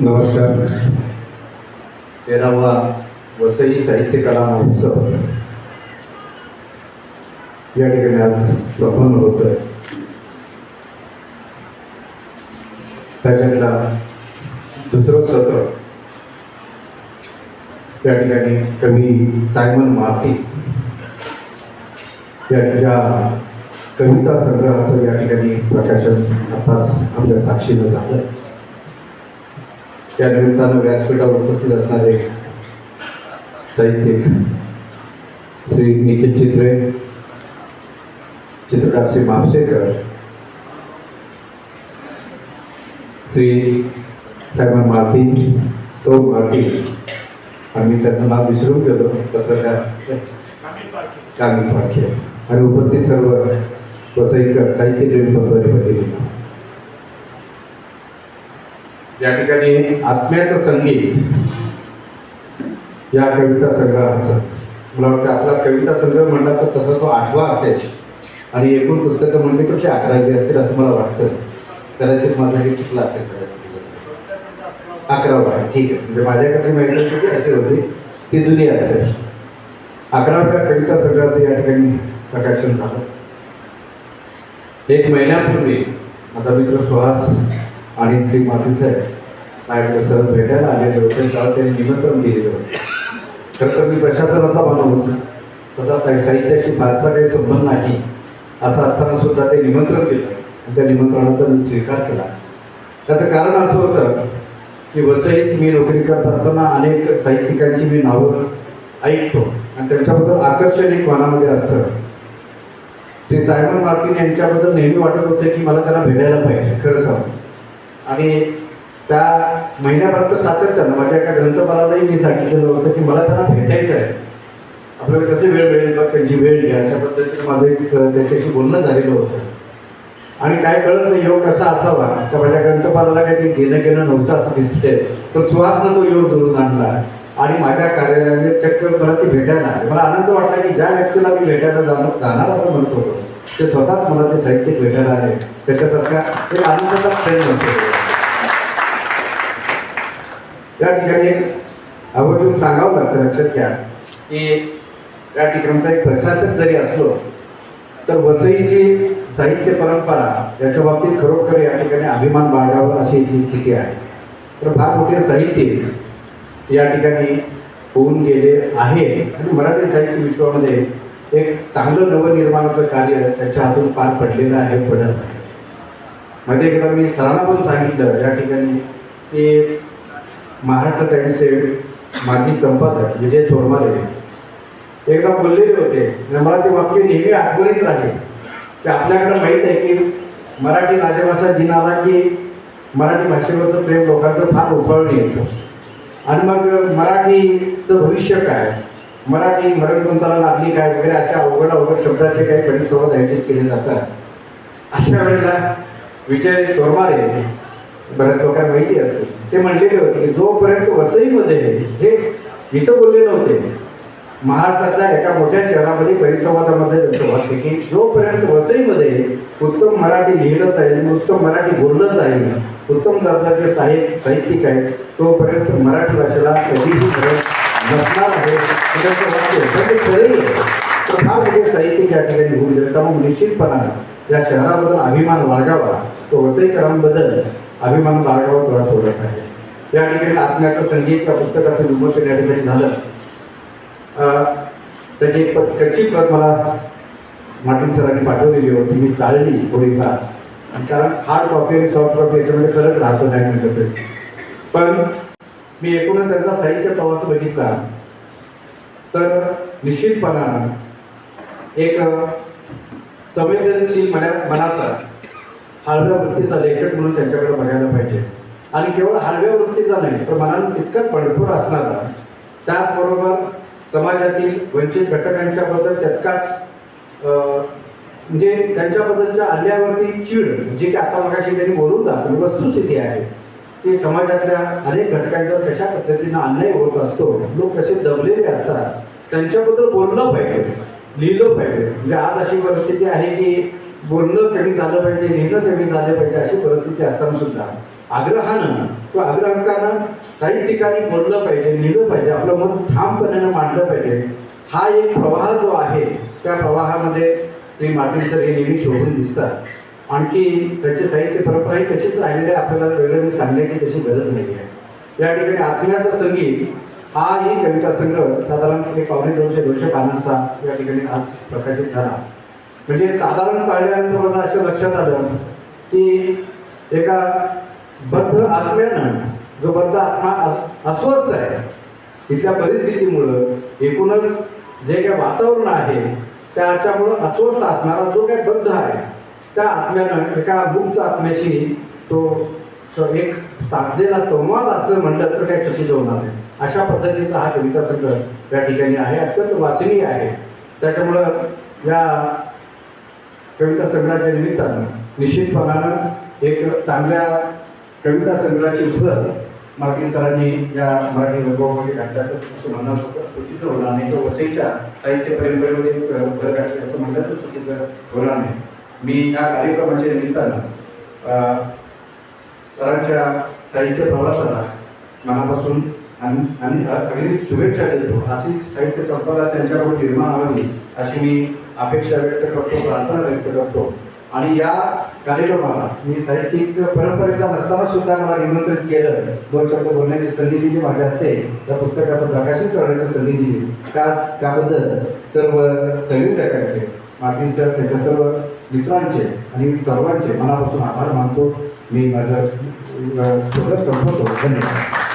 नमस्कार. तेरावा वसई साहित्य कला महोत्सव. या ठिकाणी आज संपन्न होत आहे. त्याच्यातला दुसरं सत्र. त्या ठिकाणी कवी सायमन मार्टी यांच्या कविता संग्रहाचं या ठिकाणी प्रकाशन आताच आपल्या साक्षीनं झालं. त्या निमित्तानं व्यासपीठावर उपस्थित असणारे साहित्यिक श्री निखिल चित्रे चित्रकार श्री म्हापसेकर श्री सायमन मार्टी सौ मार्टी आणि मी नाव विसरून गेलो पत्रकार कामी पारखे आणि उपस्थित सर्व वसईकर साहित्य प्रेमी पत्रकार या ठिकाणी आत्म्याचं संगीत या कविता संग्रहाचं. मला वाटतं आपला कविता संग्रह म्हणला तर तसा तो आठवा असेल. आणि एकूण पुस्तकं म्हणली तर ते अकरावी असतील असं मला वाटतं. कदाचित माझं हे चुकलं असेल कदाचित. अकरावा ठीक आहे. म्हणजे माझ्याकडे माहिती होती ती अशी होती. ती जुनी असेल. अकराव्या कविता संग्रहाचं या ठिकाणी प्रकाशन झालं. एक महिन्यापूर्वी आता मित्र सुहास आणि श्री मातीसाहेब माझ्याकडे सहज भेटायला आलेले होते तेव्हा त्यांनी निमंत्रण दिलेलं होतं. खरं तर मी प्रशासनाचा माणूस तसा काही साहित्याशी फारसा काही संबंध नाही असं असताना सुद्धा ते निमंत्रण केलं आणि त्या निमंत्रणाचा मी स्वीकार केला. त्याचं कारण असं होतं की वसईत मी नोकरी करत असताना अनेक साहित्यिकांची मी नावं ऐकतो. आणि त्यांच्याबद्दल आकर्षण एक मनामध्ये असतं. श्री सायमन मार्किन यांच्याबद्दल नेहमी वाटत होतं की मला त्यांना भेटायला पाहिजे खरं सांग. आणि त्या महिन्यापर्यंत सातत्यानं माझ्या एका ग्रंथपालालाही मी सांगितलेलं होतं की मला त्यांना भेटायचं आहे आपल्याला कसे वेळ मिळेल मग त्यांची वेळ घ्या. अशा पद्धतीने माझं एक त्याच्याशी बोलणं झालेलं होतं. आणि काय कळत नाही योग कसा असावा? तर माझ्या ग्रंथपालाला काही ते घेणं घेणं नव्हतं असं दिसतंय. पण सुहासनं तो योग जोडून आणला. आणि माझ्या कार्यालयामध्ये चक्क मला ती भेटायला आली. मला आनंद वाटला की ज्या व्यक्तीला मी भेटायला जाणार जाणार असं म्हणत होतो ते स्वतःच मला ते साहित्यिक भेटायला आले. त्याच्यासारखा एक आनंदाचा क्षण म्हणतो. या ठिकाणी आवर्जून सांगावं लागतं लक्षात घ्या की या ठिकाणचा एक प्रशासक जरी असलो तर वसईची साहित्य परंपरा याच्या बाबतीत खरोखर या ठिकाणी अभिमान बाळगावा अशी जी स्थिती आहे. तर फार मोठे साहित्य या ठिकाणी होऊन गेले आहे. आणि मराठी साहित्य विश्वामध्ये एक चांगलं नवनिर्माणाचं कार्य त्याच्या हातून पार पडलेलं आहे पडत आहे. मध्ये एकदा मी सरांना पण सांगितलं या ठिकाणी की महाराष्ट्र टाइम्सचे माजी संपादक विजय चोरमारे एकदा बोललेले होते आणि मला ते वाक्य नेहमी आठवणीत राहिले. ते आपल्याकडं माहीत आहे की मराठी राजभाषा दिन आला की मराठी भाषेवरचं प्रेम लोकांचं फार उफाळून येतं. आणि मग मराठीचं भविष्य काय? मराठी मरणपंथाला लागली काय वगैरे अशा अवघड अवघड शब्दाचे काही परिसंवाद आयोजित केले जातात. अशा वेळेला विजय चोरमारे बऱ्याच लोकांना माहिती असते. ते म्हणलेले होते की जोपर्यंत वसईमध्ये हे इथं बोलले नव्हते महाराष्ट्रातल्या एका मोठ्या शहरामध्ये परिसंवादामध्ये त्यांचं वाक्य की जोपर्यंत वसईमध्ये उत्तम मराठी लिहिलं जाईल उत्तम मराठी बोललं जाईल उत्तम दर्जाचे साहित्य साहित्यिक आहेत तोपर्यंत मराठी भाषेला कधीही नसणार आहे. हे पण ते खरंही तर फार मोठे म्हणजे साहित्यिक या ठिकाणी होऊन गेले. मग निश्चितपणा या शहराबद्दल अभिमान बाळगावा तो वसईकरांबद्दल अभिमान बाळगावा थोडा थोडाच आहे. या ठिकाणी आत्म्याचं संगीत या पुस्तकाचं विमोचन या ठिकाणी झालं. त्याची एक कच्ची प्रत मला मार्टिन सरांनी पाठवलेली होती मी चालली थोडीफार कारण हार्ड कॉपी आणि सॉफ्ट कॉपी याच्यामध्ये फरक राहतो नाही म्हणत पण मी एकूणच त्यांचा साहित्य प्रवास बघितला. तर निश्चितपणानं एक संवेदनशील मना मनाचा हळव्या वृत्तीचा लेखक म्हणून त्यांच्याकडे बघायला पाहिजे. आणि केवळ हळव्या वृत्तीचा नाही तर मनानं तितकंच पडखोर असणारा त्याचबरोबर समाजातील वंचित घटकांच्याबद्दल तितकाच म्हणजे त्यांच्याबद्दलच्या अन्यायावरती चीड जी की आता मगाशी त्यांनी बोलून दाखवली वस्तुस्थिती आहे. की समाजातल्या अनेक घटकांवर कशा पद्धतीनं अन्याय होत असतो लोक कसे दबलेले असतात त्यांच्याबद्दल बोललं पाहिजे. लिहिलं पाहिजे. म्हणजे आज अशी परिस्थिती आहे की बोलणं कमी झालं पाहिजे लिहिणं कमी झालं पाहिजे अशी परिस्थिती असताना सुद्धा आग्रहानं किंवा आग्रहकानं साहित्यिकाने बोललं पाहिजे लिहिलं पाहिजे आपलं मत ठामपणानं मांडलं पाहिजे. हा एक प्रवाह जो आहे त्या प्रवाहामध्ये श्री मार्टिन सर हे नेहमी शोभून दिसतात. आणखी त्याचे साहित्य परंपरा ही तशीच राहिलेली आपल्याला वेगळं सांगण्याची तशी गरज नाही आहे या ठिकाणी आत्म्याचं संगीत हा ही कविता संग्रह साधारण एक पावणे दोनशे दोनशे पानांचा या ठिकाणी आज प्रकाशित झाला. म्हणजे साधारण चालल्यानंतर मला असं लक्षात आलं की एका बद्ध आत्म्यानं जो बद्ध आत्मा अस्वस्थ आहे तिथल्या परिस्थितीमुळं एकूणच जे काही वातावरण आहे त्याच्यामुळं अस्वस्थ असणारा जो काही बद्ध आहे त्या आत्म्यानं एका मुक्त आत्म्याशी तो एक साधलेला संवाद असं म्हणलं तर काही चुकीचं होणार नाही. अशा पद्धतीचा हा कविता संग्रह या ठिकाणी आहे अत्यंत वाचनीय आहे. त्याच्यामुळं या कविता संग्रहाच्या निमित्तानं निश्चितपणानं एक चांगल्या कविता संग्रहाची भर मागील सरांनी या मराठी वैभवामध्ये घातल्याचं असं म्हणणं होतं चुकीचं होणार नाही. किंवा वसईच्या साहित्य परंपरेमध्ये भर घातली असं म्हणलं तर चुकीचं होणार नाही. मी या कार्यक्रमाच्या निमित्तानं सरांच्या साहित्य प्रवासाला मनापासून आणि आणि अगदी शुभेच्छा देतो. अशी साहित्य संपदा त्यांच्याकडून निर्माण व्हावी अशी मी अपेक्षा व्यक्त करतो प्रार्थना व्यक्त करतो. आणि या कार्यक्रमाला मी साहित्यिक परंपरेचा नसताना सुद्धा मला निमंत्रित केलं. दोन शब्द बोलण्याची संधी दिली माझ्या हस्ते त्या पुस्तकाचं प्रकाशित करण्याची संधी दिली. त्या त्याबद्दल सर्व संयोजकांचे मार्टिन सर त्यांच्या सर्व मित्रांचे आणि सर्वांचे मनापासून आभार मानतो. मी माझं संपवतो. धन्यवाद.